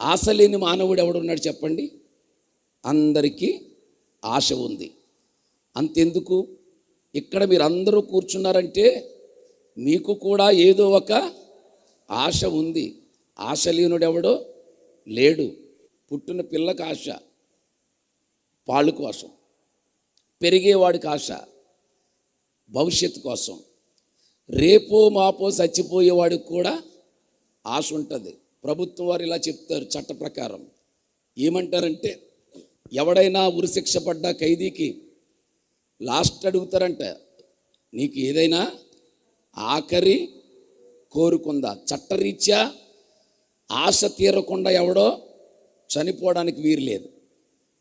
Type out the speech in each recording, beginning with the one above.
ఆశ లేని మానవుడు ఎవడున్నాడు చెప్పండి? అందరికీ ఆశ ఉంది. అంతెందుకు? ఇక్కడ మీరు అందరూ కూర్చున్నారంటే మీకు కూడా ఏదో ఒక ఆశ ఉంది. ఆశ లేనుడెవడో లేడు. పుట్టిన పిల్లకి ఆశ పాళ్ళు కోసం. పెరిగేవాడికి ఆశ భవిష్యత్తు కోసం. రేపో మాపో చచ్చిపోయేవాడికి కూడా ఆశ ఉంటుంది. ప్రభుత్వం వారు ఇలా చెప్తారు చట్ట ప్రకారం. ఏమంటారంటే ఎవడైనా ఉరిశిక్ష పడ్డ ఖైదీకి లాస్ట్ అడుగుతారంట నీకు ఏదైనా ఆఖరి కోరుకుందా? చట్టరీత్యా ఆశ తీరకుండా ఎవడో చనిపోవడానికి వీరు లేదు.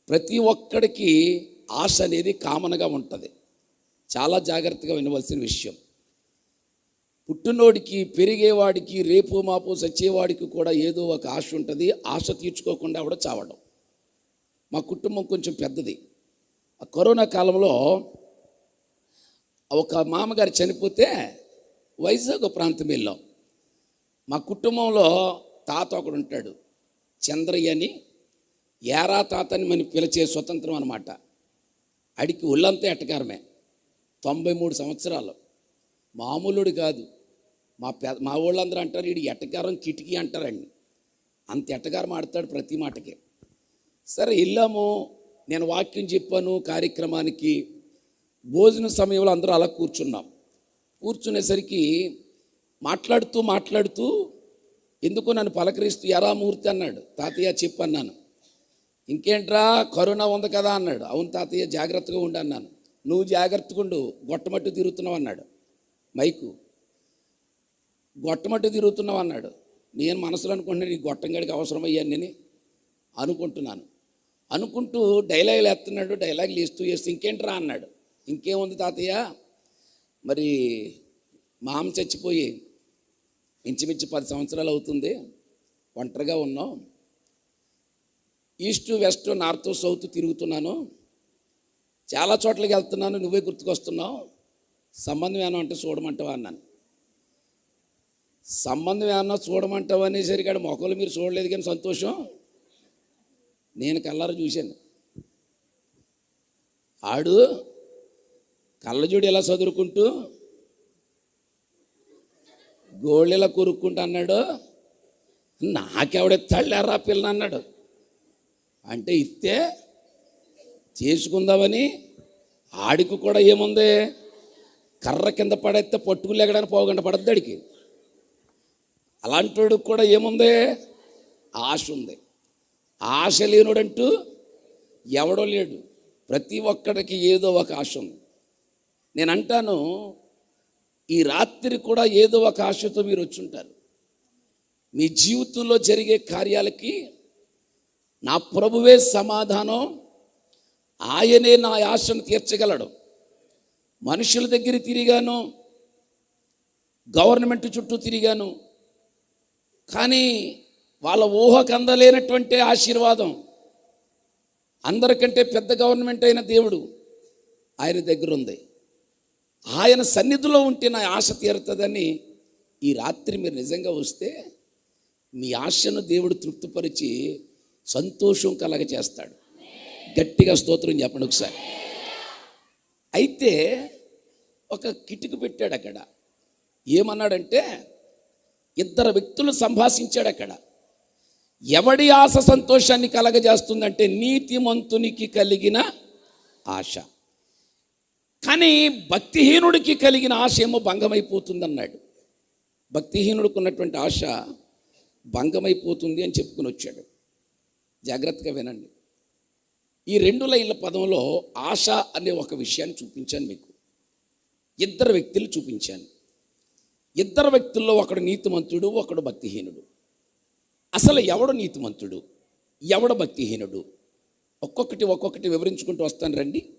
ప్రతి ఒక్కడికి ఆశ అనేది కామన్గా ఉంటుంది. చాలా జాగ్రత్తగా వినవలసిన విషయం. పుట్టినోడికి పెరిగేవాడికి రేపు మాపు చచ్చేవాడికి కూడా ఏదో ఒక ఆశ ఉంటుంది. ఆశ తీర్చుకోకుండా కూడా చావడం. మా కుటుంబం కొంచెం పెద్దది. ఆ కరోనా కాలంలో ఒక మామగారు చనిపోతే వైజాగ్ ప్రాంతం వెళ్ళాం. మా కుటుంబంలో తాత ఒకడు ఉంటాడు. చంద్రయ్య అని. ఏరా తాతని మనం పిలిచే స్వతంత్రం అనమాట అడికి ఒళ్ళంతా ఎట్టకారమే తొంభై మూడు సంవత్సరాలు. మామూలుడు కాదు. మా పె మా వాళ్ళందరూ అంటారు వీడు ఎట్టకారం కిటికీ అంటారండి. అంత ఎట్టకారం ఆడతాడు ప్రతి మాటకి. సరే వెళ్ళాము. నేను వాక్యం చెప్పాను కార్యక్రమానికి. భోజన సమయంలో అందరూ అలా కూర్చున్నాం. కూర్చునేసరికి మాట్లాడుతూ మాట్లాడుతూ ఎందుకు నన్ను పలకరిస్తూ ఎరా మూర్తి అన్నాడు. తాతయ్య చెప్పు అన్నాను. ఇంకేంట్రా కరోనా ఉంది కదా అన్నాడు. అవును తాతయ్య జాగ్రత్తగా ఉండు అన్నాను. నువ్వు జాగ్రత్తగా ఉండు గొట్టమట్టు తిరుగుతున్నావు అన్నాడు. మైకు గొట్టమట్టు తిరుగుతున్నావు అన్నాడు. నేను మనసులో అనుకుంటున్నాను ఈ గొట్టంగాడికి అవసరం అయ్యాను అనుకుంటున్నాను. అనుకుంటూ డైలాగులు వేస్తున్నాడు డైలాగులు వేస్తూ చేస్తూ ఇంకేంట్రా అన్నాడు. ఇంకేముంది తాతయ్య? మరి మామ చచ్చిపోయి ఇంచుమించు పది సంవత్సరాలు అవుతుంది ఒంటరిగా ఉన్నాం ఈస్ట్ వెస్ట్ నార్త్ సౌత్ తిరుగుతున్నాను. చాలా చోట్లకి వెళ్తున్నాను నువ్వే గుర్తుకొస్తున్నావు. సంబంధం ఏమో అంటే చూడమంటావా అన్నాను. సంబంధం ఏమన్నా చూడమంటావు అనేసరికి ఆడ మొక్కలు మీరు చూడలేదు కానీ సంతోషం? నేను కళ్ళారు చూశాను. ఆడు కళ్ళజోడు ఎలా చదువుకుంటూ గోళ్ళు ఇలా కొరుక్కుంటూ అన్నాడు? నాకెవడెత్తాళ్ళారా పిల్ల అన్నాడు. అంటే ఇస్తే చేసుకుందామని ఆడికి కూడా ఏముంది? కర్ర కింద పడేస్తే పట్టుకులేగడానికి పోగంట పడద్దు ఆడికి. అలాంటి కూడా ఏముంది? ఆశ ఉంది. ఆశ లేనుడంటూ ఎవడో లేడు. ప్రతి ఒక్కడికి ఏదో ఒక ఆశ ఉంది. నేను అంటాను ఈ రాత్రి కూడా ఏదో ఒక ఆశతో మీరు వచ్చుంటారు. మీ జీవితంలో జరిగే కార్యాలకి నా ప్రభువే సమాధానం. ఆయనే నా ఆశను తీర్చగలడు. మనుషుల దగ్గర తిరిగాను. గవర్నమెంట్ చుట్టూ తిరిగాను. కానీ వాళ్ళ ఊహకు అందలేనటువంటి ఆశీర్వాదం అందరికంటే పెద్ద గవర్నమెంట్ అయిన దేవుడు ఆయన దగ్గర ఉంది ఆయన సన్నిధిలో ఉంటే నా ఆశ తీరుతుందని ఈ రాత్రి మీరు నిజంగా వస్తే మీ ఆశను దేవుడు తృప్తిపరిచి సంతోషం కలగ చేస్తాడు గట్టిగా స్తోత్రం చెప్పండి ఒకసారి. అయితే ఒక కిటిక పెట్టాడు అక్కడ. ఏమన్నాడంటే ఇద్దరు వ్యక్తులు సంభాషించాడు అక్కడ. ఎవడి ఆశ సంతోషాన్ని కలగజేస్తుందంటే నీతిమంతునికి కలిగిన ఆశ. కానీ భక్తిహీనుడికి కలిగిన ఆశ ఏమో భంగమైపోతుందన్నాడు. భక్తిహీనుడికి ఉన్నటువంటి ఆశ భంగమైపోతుంది అని చెప్పుకుని వచ్చాడు. జాగ్రత్తగా వినండి. ఈ రెండు లైన్ల పదంలో ఆశ అనే ఒక విషయాన్ని చూపించాను మీకు. ఇద్దరు వ్యక్తులు చూపించాను. ఇద్దరు వ్యక్తుల్లో ఒకడు నీతిమంతుడు ఒకడు భక్తిహీనుడు. అసలు ఎవడు నీతిమంతుడు? ఎవడు భక్తిహీనుడు? ఒక్కొక్కటి ఒక్కొక్కటి వివరించుకుంటూ వస్తాను రండి.